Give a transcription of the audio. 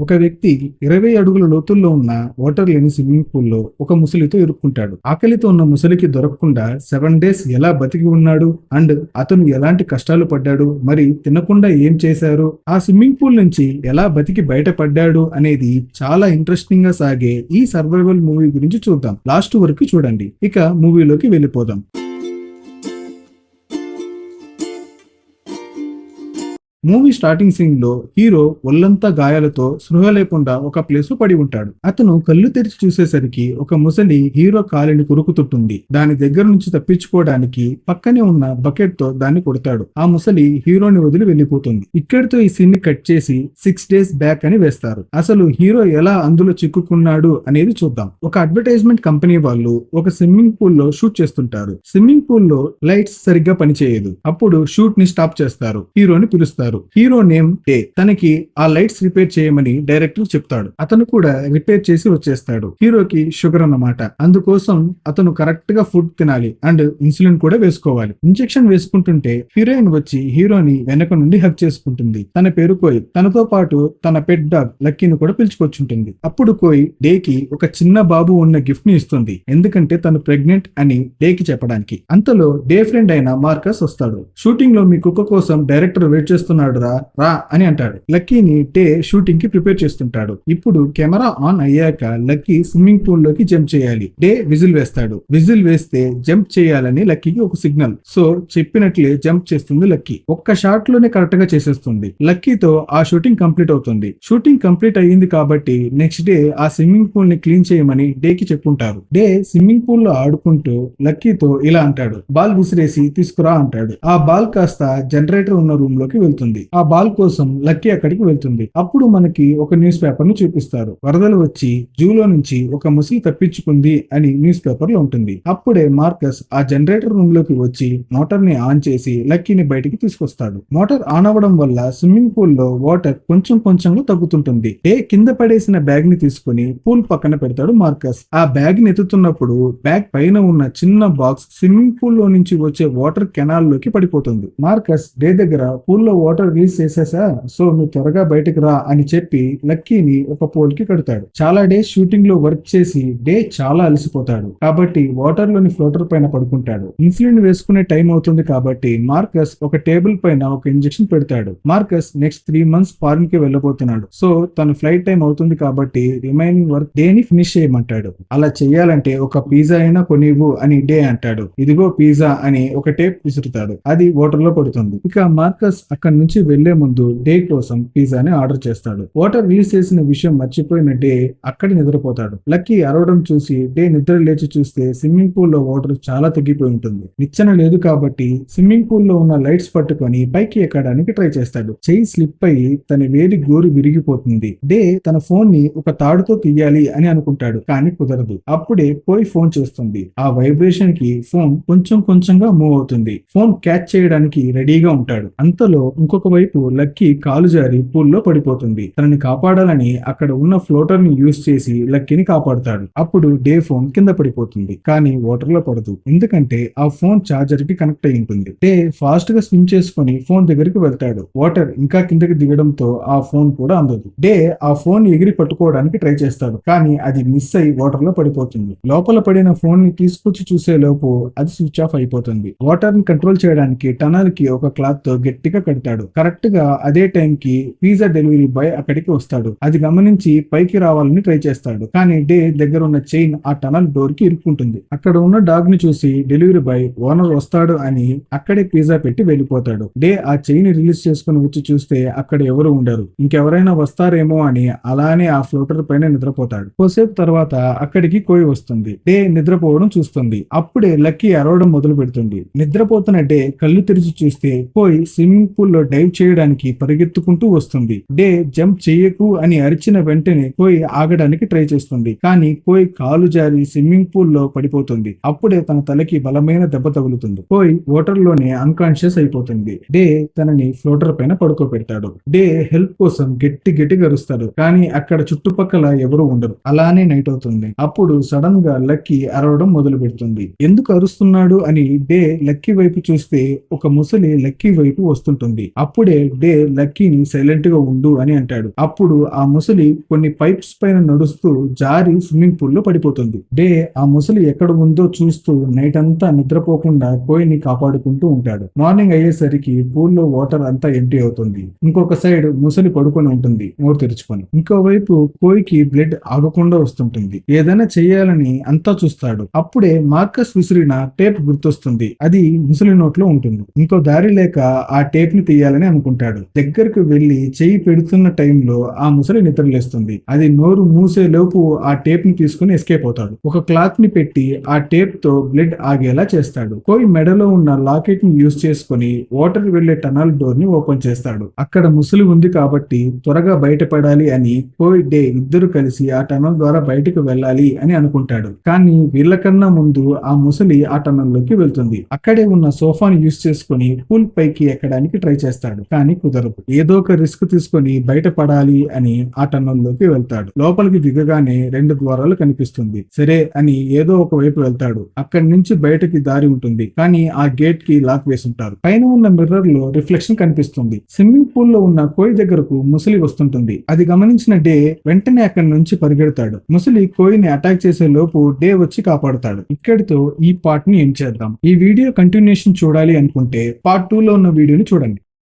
ఒక వ్యక్తి ఇరవై అడుగుల లోతుల్లో ఉన్న వాటర్ లేని స్విమ్మింగ్ పూల్లో ఒక ముసలితో ఇరుక్కుంటాడు. ఆకలితో ఉన్న ముసలికి దొరకకుండా సెవెన్ డేస్ ఎలా బతికి ఉన్నాడు? అండ్ అతను ఎలాంటి కష్టాలు పడ్డాడు? మరి తినకుండా ఏం చేశారు? ఆ స్విమ్మింగ్ పూల్ నుంచి ఎలా బతికి బయటపడ్డాడు? అనేది చాలా ఇంట్రెస్టింగ్గా సాగే ఈ సర్వైవల్ మూవీ గురించి చూద్దాం. లాస్ట్ వరకు చూడండి. ఇక మూవీలోకి వెళ్ళిపోదాం. మూవీ స్టార్టింగ్ సీన్లో హీరో ఒళ్ళంతా గాయాలతో స్పృహ లేకుండా ఒక ప్లేస్లో పడి ఉంటాడు. అతను కళ్ళు తెరిచి చూసేసరికి ఒక ముసలి హీరో కాలిని కురుకుతుంటుంది. దాని దగ్గర నుంచి తప్పించుకోవడానికి పక్కనే ఉన్న బకెట్తో దాన్ని కొడతాడు. ఆ ముసలి హీరోని వదిలి వెళ్ళిపోతుంది. ఇక్కడితో ఈ సీన్ని కట్ చేసి సిక్స్ డేస్ బ్యాక్ అని వేస్తారు. అసలు హీరో ఎలా అందులో చిక్కుకున్నాడు అనేది చూద్దాం. ఒక అడ్వర్టైజ్మెంట్ కంపెనీ వాళ్ళు ఒక స్విమ్మింగ్ పూల్లో షూట్ చేస్తుంటారు. స్విమ్మింగ్ పూల్లో లైట్స్ సరిగ్గా పనిచేయదు. అప్పుడు షూట్ని స్టాప్ చేస్తారు. హీరోని పిలుస్తారు. హీరో నేమ్ డే తనకి ఆ లైట్స్ రిపేర్ చేయమని డైరెక్టర్ చెప్తాడు. అతను కూడా రిపేర్ చేసి వచ్చేస్తాడు. హీరోకి షుగర్ అన్నమాట. అందుకోసం అతను కరెక్ట్గా ఫుడ్ తినాలి అండ్ ఇన్సులిన్ కూడా వేసుకోవాలి. ఇంజెక్షన్ వేసుకుంటుంటే హీరోయిన్ వచ్చి హీరోని వెనక నుండి హక్ చేసుకుంటుంది. తన పేరు కోయ్. తనతో పాటు తన పెట్ డాగ్ లక్కీని కూడా పిలుచుకొచ్చుంటుంది. అప్పుడు కోయ్ డేకి ఒక చిన్న బాబు ఉన్న గిఫ్ట్ని ఇస్తుంది. ఎందుకంటే తను ప్రెగ్నెంట్ అని డేకి చెప్పడానికి. అంతలో డే ఫ్రెండ్ అయిన మార్కస్ వస్తాడు. షూటింగ్లో మీ కుక్క కోసం డైరెక్టర్ వెయిట్ చేస్తున్న చేస్తున్నాడు రా రా అని అంటాడు. లక్కీని డే షూటింగ్కి ప్రిపేర్ చేస్తుంటాడు. ఇప్పుడు కెమెరా ఆన్ అయ్యాక లక్కీ స్విమ్మింగ్ పూల్లోకి జంప్ చేయాలి. డే విజిల్ వేస్తాడు. విజిల్ వేస్తే జంప్ చేయాలని లక్కీకి ఒక సిగ్నల్. సో చెప్పినట్లే జంప్ చేస్తుంది లక్కీ. ఒక్క షాట్లోనే కరెక్ట్గా చేసేస్తుంది. లక్కీతో ఆ షూటింగ్ కంప్లీట్ అవుతుంది. షూటింగ్ కంప్లీట్ అయ్యింది కాబట్టి నెక్స్ట్ డే ఆ స్విమ్మింగ్ పూల్ని క్లీన్ చేయమని డే కి చెప్పుంటారు. డే స్విమ్మింగ్ పూల్లో ఆడుకుంటూ లక్కీతో ఇలా అంటాడు. బాల్ విసిరేసి తీసుకురా అంటాడు. ఆ బాల్ కాస్త జనరేటర్ ఉన్న రూమ్లోకి వెళ్తుంది. ఆ బాల్ కోసం లక్కీ అక్కడికి వెళ్తుంది. అప్పుడు మనకి ఒక న్యూస్ పేపర్ను చూపిస్తారు. వరదలు వచ్చి జూలో నుంచి ఒక ముసలి తప్పించుకుంది అని న్యూస్ పేపర్లో ఉంటుంది. అప్పుడే మార్కస్ ఆ జనరేటర్ రూమ్లోకి వచ్చి మోటార్ని ఆన్ చేసి లక్కీని బయటికి తీసుకొస్తాడు. మోటార్ ఆన్ అవ్వడం వల్ల స్విమ్మింగ్ పూల్లో వాటర్ కొంచెం కొంచెంగా తగ్గుతుంటుంది. డే కింద పడేసిన బ్యాగ్ని తీసుకుని పూల్ పక్కన పెడతాడు మార్కస్. ఆ బ్యాగ్ని ఎత్తుతున్నప్పుడు బ్యాగ్ పైన ఉన్న చిన్న బాక్స్ స్విమ్మింగ్ పూల్లో నుంచి వచ్చే వాటర్ కెనాల్లోకి పడిపోతుంది. మార్కస్ డే దగ్గర పూల్లో వాటర్ రిలీజ్ చేసేసా? సో నువ్వు త్వరగా బయటకు రా అని చెప్పి లక్కీని ఒక పోల్కి కడతాడు. చాలా డేస్ షూటింగ్లో వర్క్ చేసి డే చాలా అలసిపోతాడు. కాబట్టి వాటర్లోని ఫ్లోటర్ పైన పడుకుంటాడు. ఇన్సులిన్ వేసుకునే టైం అవుతుంది కాబట్టి మార్కస్ ఒక టేబుల్ పైన ఒక ఇంజెక్షన్ పెడతాడు. మార్కస్ నెక్స్ట్ త్రీ మంత్స్ ఫారిన్కి వెళ్ళబోతున్నాడు. సో తన ఫ్లైట్ టైం అవుతుంది కాబట్టి రిమైనింగ్ వర్క్ డే ని ఫినిష్ చేయమంటాడు. అలా చేయాలంటే ఒక పిజ్జా అయినా కొనివ్వు అని డే అంటాడు. ఇదిగో పిజ్జా అని ఒక టేప్ విసురుతాడు. అది వాటర్లో పడుతుంది. ఇక మార్కస్ అక్కడి నుంచి వెళ్ళే ముందు డే కోసం పిజ్జాని ఆర్డర్ చేస్తాడు. వాటర్ రిలీజ్ చేసిన విషయం మర్చిపోయిన డే అక్కడ నిద్రపోతాడు. లక్కీ అరవడం చూసి డే నిద్ర లేచి చూస్తే స్విమ్మింగ్ పూల్లో వాటర్ చాలా తగ్గిపోయి ఉంటుంది. నిచ్చెన లేదు కాబట్టి స్విమ్మింగ్ పూల్లో ఉన్న లైట్స్ పట్టుకొని పైకి ఎక్కడానికి ట్రై చేస్తాడు. చెయ్యి స్లిప్ అయ్యి తన వేడి గోరు విరిగిపోతుంది. డే తన ఫోన్ని ఒక తాడుతో తీయాలి అని అనుకుంటాడు కానీ కుదరదు. అప్పుడే పోయి ఫోన్ చేస్తుంది. ఆ వైబ్రేషన్కి ఫోన్ కొంచెం కొంచెంగా మూవ్ అవుతుంది. ఫోన్ క్యాచ్ చేయడానికి రెడీగా ఉంటాడు. అంతలో ఇంకొక వైపు లక్కీ కాలు జారి పూల్లో పడిపోతుంది. తనని కాపాడాలని అక్కడ ఉన్న ఫ్లోటర్ని యూజ్ చేసి లక్కీని కాపాడుతాడు. అప్పుడు డే ఫోన్ కింద పడిపోతుంది. కానీ వాటర్లో పడదు. ఎందుకంటే ఆ ఫోన్ చార్జర్కి కనెక్ట్ అయి ఉంటుంది. డే ఫాస్ట్గా స్విమ్ చేసుకుని ఫోన్ దగ్గరికి వెళ్తాడు. వాటర్ ఇంకా కిందకి దిగడంతో ఆ ఫోన్ కూడా అందదు. డే ఆ ఫోన్ ఎగిరి పట్టుకోవడానికి ట్రై చేస్తాడు. కానీ అది మిస్ అయి వాటర్లో పడిపోతుంది. లోపల పడిన ఫోన్ని తీసుకొచ్చి చూసే లోపు అది స్విచ్ ఆఫ్ అయిపోతుంది. వాటర్ని కంట్రోల్ చేయడానికి టనల్కి ఒక క్లాత్తో గట్టిగా కడతాడు. కరెక్ట్గా అదే టైం కి పిజ్జా డెలివరీ బాయ్ అక్కడికి వస్తాడు. అది గమనించి పైకి రావాలని ట్రై చేస్తాడు. కానీ డే దగ్గర ఉన్న చైన్ ఆ టనల్ డోర్కి ఇరుక్కుంటుంది. అక్కడ ఉన్న డాగ్ని చూసి డెలివరీ బాయ్ ఓనర్ వస్తాడు అని అక్కడే పిజ్జా పెట్టి వెళ్ళిపోతాడు. డే ఆ చైన్ రిలీజ్ చేసుకుని వచ్చి చూస్తే అక్కడ ఎవరు ఉండరు. ఇంకెవరైనా వస్తారేమో అని అలానే ఆ ఫ్లోటర్ పైన నిద్రపోతాడు. కొద్దిసేపు తర్వాత అక్కడికి కోయి వస్తుంది. డే నిద్రపోవడం చూస్తుంది. అప్పుడే లక్కీ అరవడం మొదలు పెడుతుంది నిద్రపోతున్న డే కళ్ళు తెరిచి చూస్తే కోయి స్విమ్మింగ్ పూల్లో డైవ్ చేయడానికి పరిగెత్తుకుంటూ వస్తుంది. డే జంప్ చేయకు అని అరిచిన వెంటనే కోయి ఆగడానికి ట్రై చేస్తుంది. కానీ కోయి కాలు జారి స్విమ్మింగ్ పూల్లో పడిపోతుంది. అప్పుడే తన తలకి బలమైన దెబ్బ తగులుతుంది. కోయి వాటర్లోనే అన్కాన్షియస్ అయిపోతుంది. డే తనని ఫ్లోటర్ పైన పడుకోబెడతాడు. డే హెల్ప్ కోసం గట్టి గట్టి గరుస్తాడు కానీ అక్కడ చుట్టుపక్కల ఎవరు ఉండరు. అలానే నైట్ అవుతుంది. అప్పుడు సడన్గా లక్కీ అరవడం మొదలు పెడుతుంది ఎందుకు అరుస్తున్నాడు అని డే లక్కీ వైపు చూస్తే ఒక ముసలి లక్కీ వైపు వస్తుంటుంది. అప్పుడే డే లక్కీని సైలెంట్గా ఉండు అని అంటాడు. అప్పుడు ఆ ముసలి కొన్ని పైప్స్ పైన నడుస్తూ జారి స్విమ్మింగ్ పూల్లో పడిపోతుంది. డే ఆ ముసలి ఎక్కడ ఉందో చూస్తూ నైట్ అంతా నిద్రపోకుండా కోయిని కాపాడుకుంటూ ఉంటాడు. మార్నింగ్ అయ్యేసరికి పూల్లో వాటర్ అంతా ఎంటీ అవుతుంది. ఇంకొక సైడ్ ముసలి పడుకొని ఉంటుంది. నోరు తెరుచుకొని. ఇంకోవైపు కోయికి బ్లడ్ ఆగకుండా వస్తుంటుంది. ఏదైనా చేయాలని అంతా చూస్తాడు. అప్పుడే మార్కస్ విసిరిన టేప్ గుర్తొస్తుంది. అది ముసలి నోట్లో ఉంటుంది. ఇంకో దారి లేక ఆ టేప్ని తీయాలి చేయాలని అనుకుంటాడు. దగ్గరకు వెళ్ళి చేయి పెడుతున్న టైంలో ఆ ముసలి నిద్రలేస్తుంది. అది నోరు మూసే లోపు ఆ టేప్ని తీసుకుని ఎస్కేప్ అవుతాడు. ఒక క్లాత్ని పెట్టి ఆ టేప్తో బ్లడ్ ఆగేలా చేస్తాడు. కోయి మెడలో ఉన్న లాకెట్ని యూజ్ చేసుకుని వాటర్ వెళ్ళే టనల్ డోర్ని ఓపెన్ చేస్తాడు. అక్కడ ముసలి ఉంది కాబట్టి త్వరగా బయటపడాలి అని కోయి డే ఇద్దరు కలిసి ఆ టనల్ ద్వారా బయటకు వెళ్ళాలి అని అనుకుంటాడు. కానీ వీళ్ళకన్నా ముందు ఆ ముసలి ఆ టనల్లోకి వెళ్తుంది. అక్కడే ఉన్న సోఫాని యూజ్ చేసుకుని పూల్ పైకి ఎక్కడానికి ట్రై చేస్తాడు. కానీ కుదరదు. ఏదో ఒక రిస్క్ తీసుకొని బయటపడాలి అని ఆ టన్నల్లోకి వెళ్తాడు. లోపలికి దిగగానే రెండు ద్వారాలు కనిపిస్తుంది. సరే అని ఏదో ఒక వైపు వెళ్తాడు. అక్కడి నుంచి బయటకి దారి ఉంటుంది. కానీ ఆ గేట్కి లాక్ వేసి ఉంటారు పైన ఉన్న మిర్రర్లో రిఫ్లెక్షన్ కనిపిస్తుంది. స్విమ్మింగ్ పూల్లో ఉన్న కోయి దగ్గరకు ముసలి వస్తుంటుంది. అది గమనించిన డే వెంటనే అక్కడి నుంచి పరిగెడతాడు. ముసలి కోయిని అటాక్ చేసే లోపు డే వచ్చి కాపాడుతాడు. ఇక్కడితో ఈ పార్ట్ని ఎండ్ చేద్దాం. ఈ వీడియో కంటిన్యూషన్ చూడాలి అనుకుంటే పార్ట్ టూ లో ఉన్న వీడియోని చూడండి.